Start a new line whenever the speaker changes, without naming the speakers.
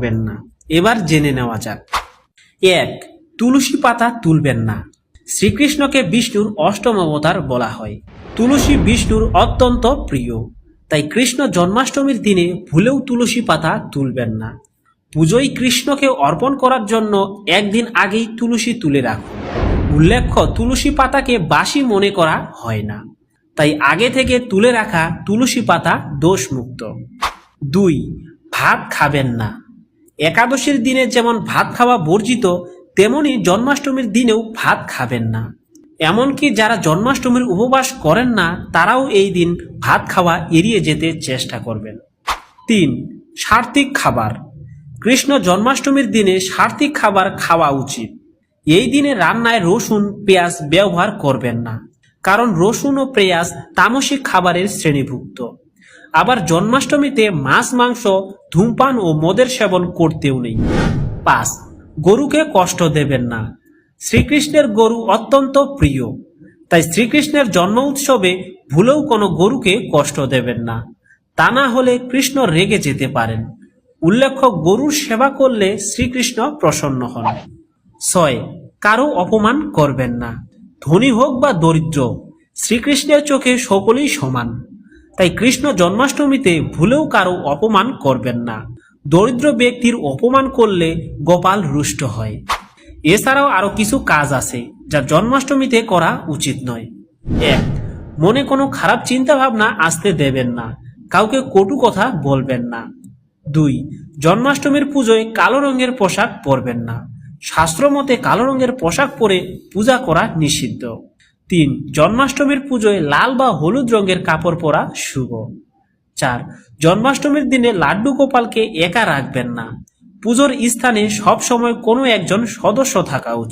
রাখবেন না। এবার জেনে নেওয়া যাক। এক, তুলসী পাতা তুলবেন না। শ্রীকৃষ্ণকে বিষ্ণুর অষ্টম অবতার বলা হয়। তুলসী বিষ্ণুর অত্যন্ত প্রিয়। তাই কৃষ্ণ জন্মাষ্টমীর দিনে ভুলেও তুলসী পাতা তুলবেন না। পুজোয় কৃষ্ণকে অর্পণ করার জন্য একদিন আগেই তুলসী তুলে রাখুন। উল্লেখ্য, তুলসী পাতাকে বাসি মনে করা হয় না। তাই আগে থেকে তুলে রাখা তুলসী পাতা দোষমুক্ত। দুই, ভাত খাবেন না। একাদশীর দিনে যেমন ভাত খাওয়া বর্জিত, তেমনি জন্মাষ্টমীর দিনেও ভাত খাবেন না। এমনকি যারা জন্মাষ্টমীর উপবাস করেন না, তারাও এই দিন ভাত খাওয়া এড়িয়ে যেতে চেষ্টা করবেন। তিন, সার্থিক খাবার। কৃষ্ণ জন্মাষ্টমীর দিনে সার্থিক খাবার খাওয়া উচিত। এই দিনে রান্নায় রসুন, পেঁয়াজ ব্যবহার করবেন না। কারণ রসুন ও পেঁয়াজ তামসিক খাবারের শ্রেণীভুক্ত। আবার জন্মাষ্টমীতে মাছ, মাংস, ধূমপান ও মদের সেবন করতেও নেই। পাঁচ, গরুকে কষ্ট দেবেন না। শ্রীকৃষ্ণের গরু অত্যন্ত প্রিয়। তাই শ্রীকৃষ্ণের জন্ম উৎসবে ভুলেও কোনো গরুকে কষ্ট দেবেন না। তা না হলে কৃষ্ণ রেগে যেতে পারেন। উল্লেখ্য, গরুর সেবা করলে শ্রীকৃষ্ণ প্রসন্ন হন। ছয়, কারও অপমান করবেন না। ধনী হোক বা দরিদ্র, শ্রীকৃষ্ণের চোখে সকলেই সমান। তাই কৃষ্ণ জন্মাষ্টমীতে ভুলেও কারও অপমান করবেন না। দরিদ্র ব্যক্তির অপমান করলে গোপাল রুষ্ট হয়। এছাড়াও আরও কিছু কাজ আছে যা জন্মাষ্টমীতে করা উচিত নয়। এক, মনে কোনো খারাপ চিন্তা ভাবনা আসতে দেবেন না। কাউকে কটু কথা বলবেন না। দুই, জন্মাষ্টমীর পুজোয় কালো রঙের পোশাক পরবেন না। শাস্ত্র মতে কালো রঙের পোশাক পরে পূজা করা নিষিদ্ধ। তিন, জন্মাষ্টমীর পুজোয় লাল বা হলুদ রঙের কাপড় পরা শুভ। চার, জন্মাষ্টমীর দিনে লাড্ডু গোপালকে একা রাখবেন না। পুজোর স্থানে সবসময় কোনো একজন সদস্য থাকা উচিত।